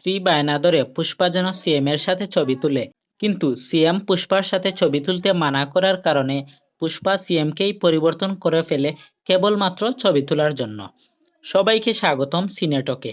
স্ত্রী বায়না ধরে পুষ্পা যেন সিএম এর সাথে ছবি তুলে। কিন্তু সিএম পুষ্পার সাথে ছবি তুলতে মানা করার কারণে পুষ্পা সিএমকেই পরিবর্তন করে ফেলে কেবলমাত্র ছবি তোলার জন্য। সবাইকে স্বাগতম সিনেটকে।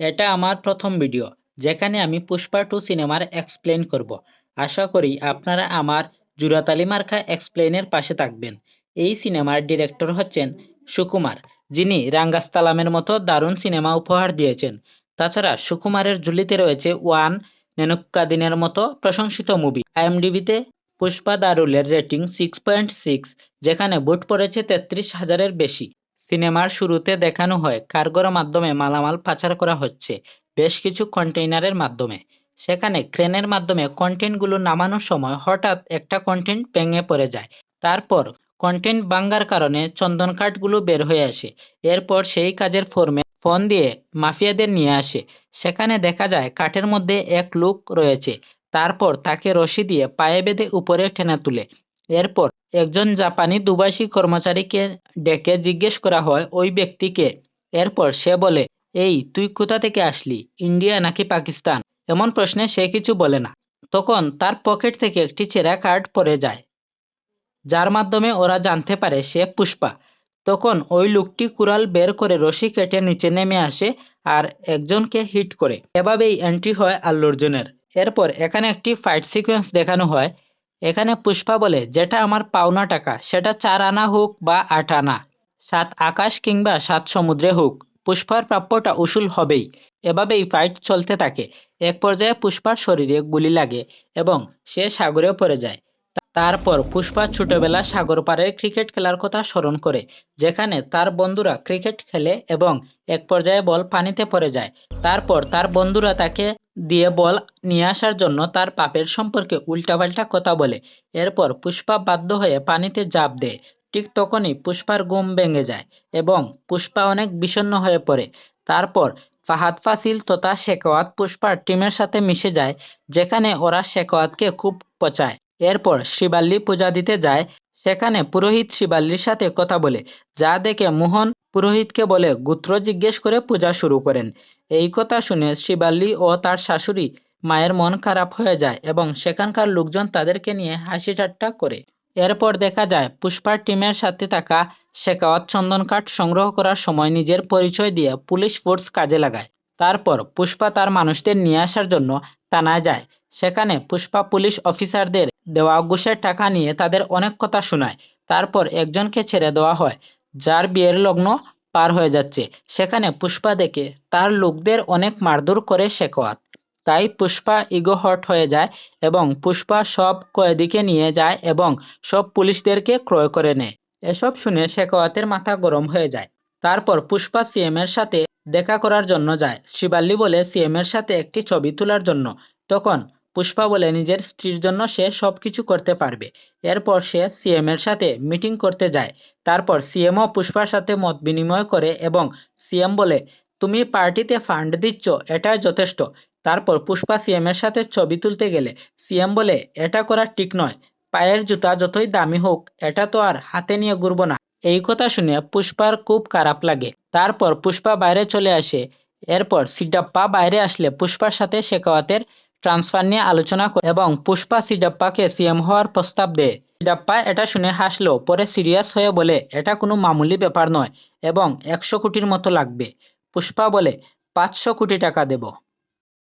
এটা আমার প্রথম ভিডিও, যেখানে আমি পুষ্পা টু সিনেমার এক্সপ্লেন করব। আশা করি আপনারা আমার জুরাতালি মার্কা এক্সপ্লেনের পাশে থাকবেন। এই সিনেমার ডিরেক্টর হচ্ছেন সুকুমার, যিনি রাঙ্গাস্তালামের মতো দারুণ সিনেমা উপহার দিয়েছেন। তাছাড়া সুকুমারের ঝুলিতে রয়েছে ওয়ান নেনুক্কাদিনের মতো প্রশংসিত মুভি আইএমডিবিতে পুষ্পা দারুলের রেটিং সিক্স পয়েন্ট সিক্স যেখানে বুট পড়েছে তেত্রিশ হাজারের বেশি। সিনেমার শুরুতে দেখানো হয় কার্গোর মাধ্যমে মালামাল পাচার করা হচ্ছে বেশ কিছু কন্টেইনারের মাধ্যমে। সেখানে ক্রেনের মাধ্যমে কন্টেন্টগুলো নামানোর সময় হঠাৎ একটা কন্টেন্ট ভেঙে পড়ে যায়। তারপর কন্টেন্ট ভাঙ্গার কারণে চন্দন কাঠগুলো বের হয়ে আসে। এরপর সেই কাজের ফর্মে ফোন দিয়ে মাফিয়াদের নিয়ে আসে। সেখানে দেখা যায় কাঠের মধ্যে এক লোক রয়েছে। তারপর তাকে রশি দিয়ে পায়ে বেঁধে উপরে টেনে তুলে। এরপর একজন জাপানি দুবাসী কর্মচারীকে ডেকে জিজ্ঞেস করা হয়, ওই ব্যক্তিকে এরপর সে বলে, এই, তুই কোথা থেকে আসলি? ইন্ডিয়া নাকি পাকিস্তান? এমন প্রশ্নে সে কিছু বলে না। তখন তার পকেট থেকে একটি ছেঁড়া কার্ড পড়ে যায়, যার মাধ্যমে ওরা জানতে পারে সে পুষ্পা। তখন ওই লোকটি কুড়াল বের করে রশি কেটে নিচে নেমে আসে আর একজনকে হিট করে। এভাবেই এন্ট্রি হয় আল্লু অর্জুনের এরপর এখানে একটি ফাইট সিকোয়েন্স দেখানো হয়। এখানে পুষ্পা বলে, যেটা আমার পাওনা টাকা, সেটা চার আনা হোক বা আট আনা। সাত আকাশ কিংবা সাত সমুদ্রে হোক, পুষ্পার প্রাপ্যটা উসুল হবেই। এভাবেই ফাইট চলতে থাকে। এক পর্যায়ে পুষ্পার শরীরে গুলি লাগে এবং সে সাগরে পড়ে যায়। তারপর পুষ্পা ছোটবেলা সাগর পাড়ের ক্রিকেট খেলার কথা স্মরণ করে, যেখানে তার বন্ধুরা ক্রিকেট খেলে এবং এক পর্যায়ে বল পানিতে পড়ে যায়। তারপর তার বন্ধুরা তাকে দিয়ে বল নিয়ে আসার জন্য তার পাপের সম্পর্কে উল্টাপাল্টা কথা বলে। এরপর পুষ্পা বাধ্য হয়ে পানিতে জাপ দেয়। ঠিক তখনই পুষ্পার ঘুম ভেঙে যায় এবং পুষ্পা অনেক বিষণ্ণ হয়ে পড়ে। তারপর ফাহাদ ফাসিল তথা শেখাওয়াত পুষ্পার টিমের সাথে মিশে যায়, যেখানে ওরা শেখাওয়াতকে খুব পচায়। এরপর শিবাল্লি পূজা দিতে যায়। সেখানে পুরোহিত শিবাল্লির সাথে কথা বলে, যা দেখে মোহন পুরোহিতকে বলে, গোত্র জিজ্ঞেস করে পূজা শুরু করেন। এই কথা শুনে শিবাল্লি ও তার শাশুড়ি মায়ের মন খারাপ হয়ে যায় এবং সেখানকার লোকজন তাদেরকে নিয়ে হাসি ঠাট্টা করে। এরপর দেখা যায়, পুষ্পার টিমের সাথে থাকা শেখাওয়াত চন্দন কাঠ সংগ্রহ করার সময় নিজের পরিচয় দিয়ে পুলিশ ফোর্স কাজে লাগায়। তারপর পুষ্পা তার মানুষদের নিয়ে আসার জন্য থানায় যায়। সেখানে পুষ্পা পুলিশ অফিসারদের দেওয়া ঘুষের টাকা নিয়ে তাদের অনেক কথা শোনায়। তারপর একজনকে ছেড়ে দেওয়া হয়, যার বিয়ের লগ্ন পার হয়ে যাচ্ছে। সেখানে পুষ্পা দেখে তার লোকদের অনেক মারধর করে শেখাওয়াত তাই পুষ্পা ইগো হট হয়ে যায় এবং পুষ্পা সব কয়েদিকে নিয়ে যায় এবং সব পুলিশদেরকে ক্রয় করে নেয়। এসব শুনে শেখাওয়াতের মাথা গরম হয়ে যায়। তারপর পুষ্পা সিএম এর সাথে দেখা করার জন্য যায়। শিবাল্লি বলে সিএম এর সাথে একটি ছবি তোলার জন্য। তখন পুষ্পা বলে নিজের স্ত্রীর জন্য সে সবকিছু করতে পারবে। এরপর সে সিএম এর সাথে মিটিং করতে যায়। তারপর সিএমও পুষ্পার সাথে মত বিনিময় করে এবং সিএম বলে, তুমি পার্টিতে ফান্ড দিচ্ছ, এটাই যথেষ্ট। তারপর পুষ্পা সিএম এর সাথে ছবি তুলতে গেলে সিএম বলে, এটা করা ঠিক নয়। পায়ের জুতা যতই দামি হোক, এটা তো আর হাতে নিয়ে ঘুরবো না। এই কথা শুনে পুষ্পার খুব খারাপ লাগে। তারপর পুষ্পা বাইরে চলে আসে। এরপর সিডাপ্পা বাইরে আসলে পুষ্পার সাথে শেখাওয়াতের ট্রান্সফার নিয়ে আলোচনা করে এবং পুষ্পা সিডাপ্পাকে সিএম হওয়ার প্রস্তাব দেয় সিডাপ্পা এটা শুনে হাসলো, পরে সিরিয়াস হয়ে বলে, এটা কোনো মামুলি ব্যাপার নয় এবং একশো কোটির মতো লাগবে। পুষ্পা বলে, পাঁচশো কোটি টাকা দেব।